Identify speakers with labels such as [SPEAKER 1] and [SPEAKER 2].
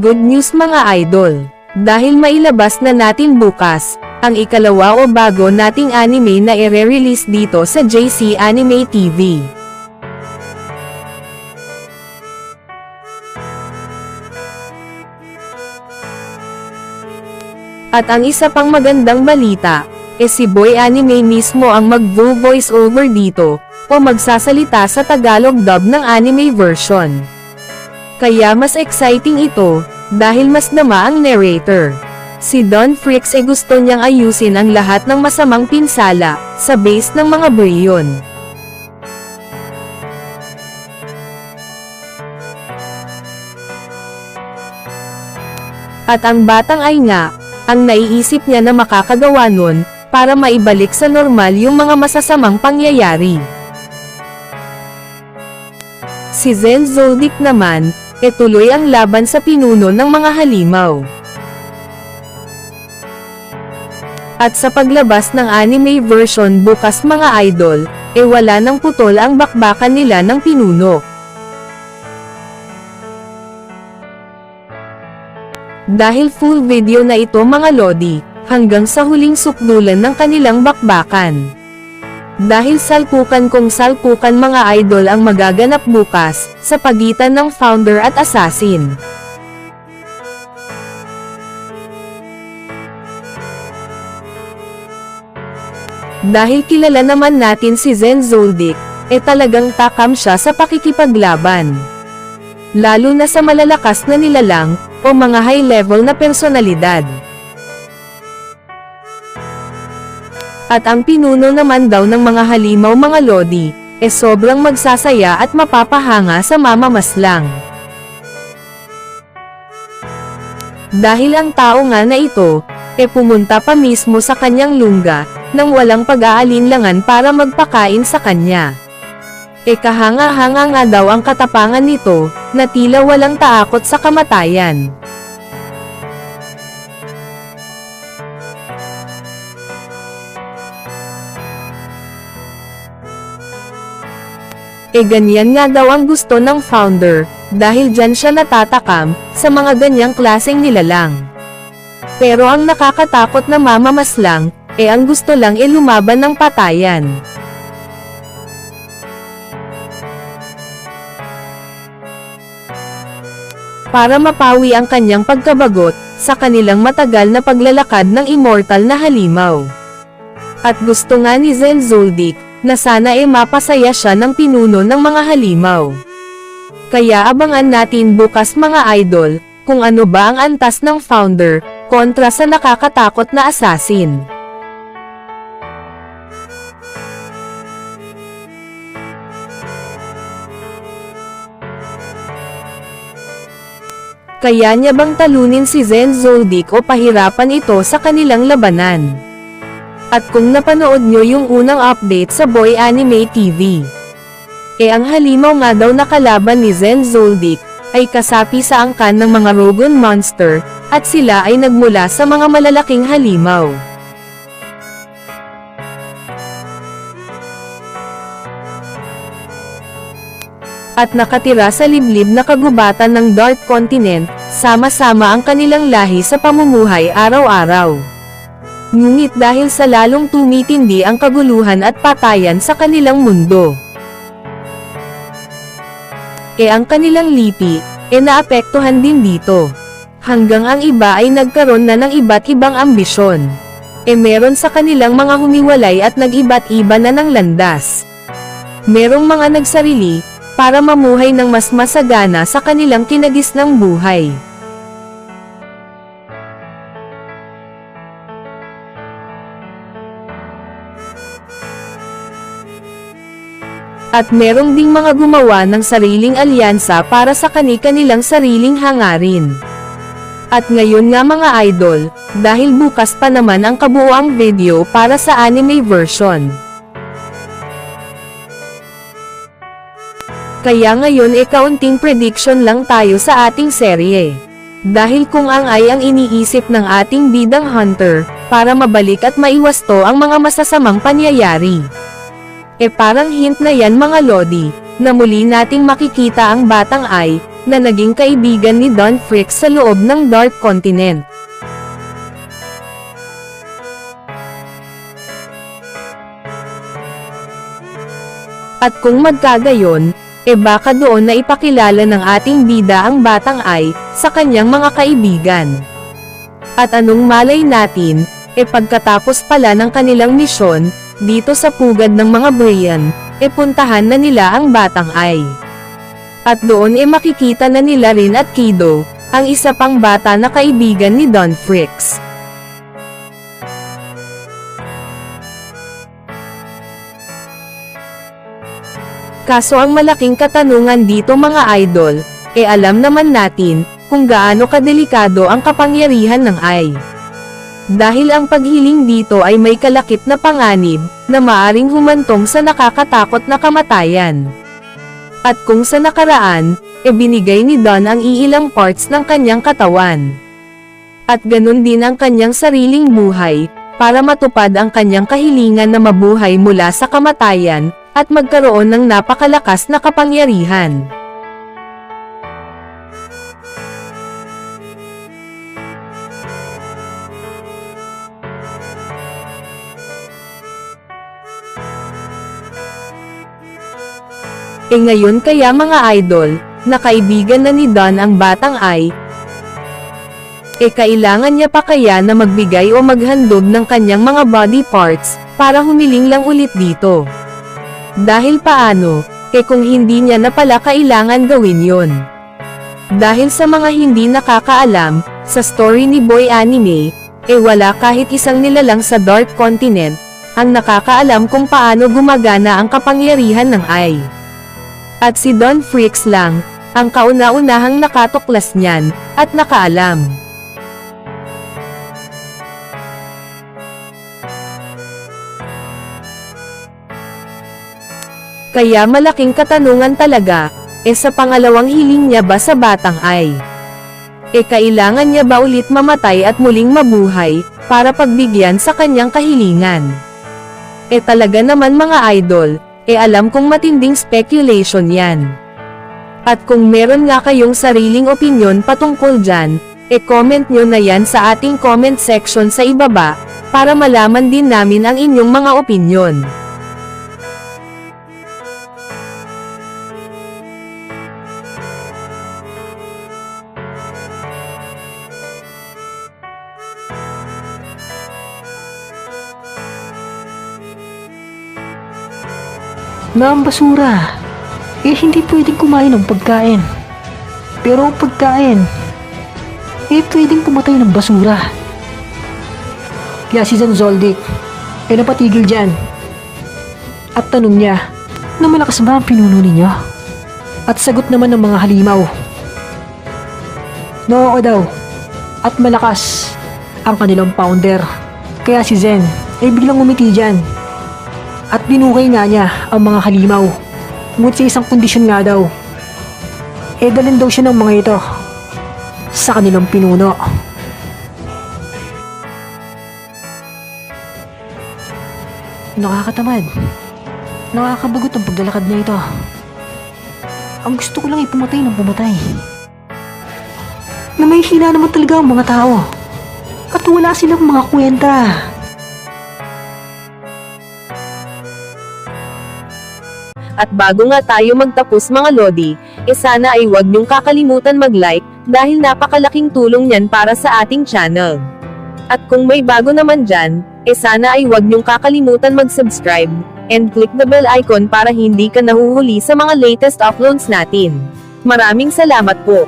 [SPEAKER 1] Good news mga idol! Dahil mailabas na natin bukas, ang ikalawa o bago nating anime na ire-release dito sa JC Anime TV. At ang isa pang magandang balita, e si Boy Anime mismo ang mag-voice over dito, o magsasalita sa Tagalog dub ng anime version. Kaya mas exciting ito, dahil mas dama ang narrator. Si Don Fricks e gusto niyang ayusin ang lahat ng masamang pinsala, sa base ng mga Brion. At ang batang ay nga, ang naiisip niya na makakagawa nun, para maibalik sa normal yung mga masasamang pangyayari. Si Zen Zoldyck naman, e tuloy ang laban sa pinuno ng mga halimaw. At sa paglabas ng anime version bukas mga idol, e wala nang putol ang bakbakan nila ng pinuno. Dahil full video na ito mga lodi, hanggang sa huling sukdulan ng kanilang bakbakan. Dahil salpukan kung salpukan mga idol ang magaganap bukas, sa pagitan ng founder at assassin. Dahil kilala naman natin si Zen Zoldyck, e talagang takam siya sa pakikipaglaban. Lalo na sa malalakas na nilalang, o mga high-level na personalidad. At ang pinuno naman daw ng mga halimaw mga lodi, e sobrang magsasaya at mapapahanga sa mamamaslang. Dahil ang tao nga na ito, e pumunta pa mismo sa kanyang lungga, nang walang pag-aalinlangan para magpakain sa kanya. E kahanga-hanga nga daw ang katapangan nito, na tila walang taakot sa kamatayan. E ganyan nga daw ang gusto ng founder, dahil dyan siya natatakam, sa mga ganyang klaseng nilalang. Pero ang nakakatakot na mamamaslang, e ang gusto lang e lumaban ng patayan. Para mapawi ang kanyang pagkabagot, sa kanilang matagal na paglalakad ng immortal na halimaw. At gusto nga ni Zen Zoldyck, na sana e mapasaya siya ng pinuno ng mga halimaw. Kaya abangan natin bukas mga idol, kung ano ba ang antas ng founder, kontra sa nakakatakot na assassin. Kaya niya bang talunin si Zen Zoldyck o pahirapan ito sa kanilang labanan? At kung napanood nyo yung unang update sa Boy Anime TV, e ang halimaw nga daw na kalaban ni Zen Zoldyck, ay kasapi sa angkan ng mga Rogon Monster, at sila ay nagmula sa mga malalaking halimaw. At nakatira sa liblib na kagubatan ng Dark Continent, sama-sama ang kanilang lahi sa pamumuhay araw-araw. Ngunit dahil sa lalong tumitindi ang kaguluhan at patayan sa kanilang mundo. E ang kanilang lipi, e naapektuhan din dito. Hanggang ang iba ay nagkaroon na ng iba't ibang ambisyon. E meron sa kanilang mga humiwalay at nag-iba't iba na ng landas. Merong mga nagsarili, para mamuhay ng mas masagana sa kanilang kinagisnang buhay. At merong ding mga gumawa ng sariling alyansa para sa kani-kanilang sariling hangarin. At ngayon nga mga idol, dahil bukas pa naman ang kabuoang video para sa anime version. Kaya ngayon e kaunting prediction lang tayo sa ating serye. Dahil kung ang ay ang iniisip ng ating bidang hunter, para mabalik at maiwasto ang mga masasamang pangyayari. E parang hint na yan mga lodi, na muli nating makikita ang batang ay, na naging kaibigan ni Don Fricks sa loob ng Dark Continent. At kung magkagayon, e baka doon na ipakilala ng ating bida ang batang ay, sa kanyang mga kaibigan. At anong malay natin, e pagkatapos pala ng kanilang misyon, dito sa pugad ng mga Brian, e puntahan na nila ang batang ay. At doon e makikita na nila rin at Kido, ang isa pang bata na kaibigan ni Don Fricks. Kaso ang malaking katanungan dito mga idol, e alam naman natin, kung gaano kadelikado ang kapangyarihan ng ay. Dahil ang paghiling dito ay may kalakip na panganib, na maaring humantong sa nakakatakot na kamatayan. At kung sa nakaraan, e binigay ni Don ang iilang parts ng kanyang katawan. At ganun din ang kanyang sariling buhay, para matupad ang kanyang kahilingan na mabuhay mula sa kamatayan, at magkaroon ng napakalakas na kapangyarihan. E ngayon kaya mga idol, na kaibigan na ni Don ang batang ay, e kailangan niya pa kaya na magbigay o maghandog ng kanyang mga body parts, para humiling lang ulit dito. Dahil paano, e kung hindi niya na pala kailangan gawin yon. Dahil sa mga hindi nakakaalam, sa story ni Boy Anime, e wala kahit isang nilalang sa Dark Continent, ang nakakaalam kung paano gumagana ang kapangyarihan ng Ai. At si Don Freaks lang, ang kauna-unahang nakatuklas niyan, at nakaalam. Kaya malaking katanungan talaga, e sa pangalawang hiling niya ba sa batang ay? E kailangan niya ba ulit mamatay at muling mabuhay, para pagbigyan sa kanyang kahilingan? E talaga naman mga idol, e alam kong matinding speculation yan. At kung meron nga kayong sariling opinion patungkol dyan, e comment nyo na yan sa ating comment section sa ibaba, para malaman din namin ang inyong mga opinion.
[SPEAKER 2] Na ang basura. Eh, hindi pwedeng kumain ng pagkain. Pero ang pagkain, eh, pwedeng pumatay ng basura. Kaya si Zan Zoldyck, eh, napatigil dyan. At tanong niya, na malakas ba ang pinuno ninyo? At sagot naman ng mga halimaw. No, daw. At malakas ang kanilang founder. Kaya si Zen, eh biglang umiti dyan. At binukay nga niya ang mga halimaw. Ngunit sa isang kondisyon nga daw. E dalhin daw siya ng mga ito sa kanilang pinuno. Nakakatamad. Nakakabagot ang paglalakad na ito. Ang gusto ko lang ay pumatay ng pumatay. Na may hila naman talaga ang mga tao. At wala silang mga kwenta.
[SPEAKER 1] At bago nga tayo magtapos mga Lodi, e sana ay huwag niyong kakalimutan mag-like, dahil napakalaking tulong niyan para sa ating channel. At kung may bago naman dyan, e sana ay huwag niyong kakalimutan mag-subscribe, and click the bell icon para hindi ka nahuhuli sa mga latest uploads natin. Maraming salamat po!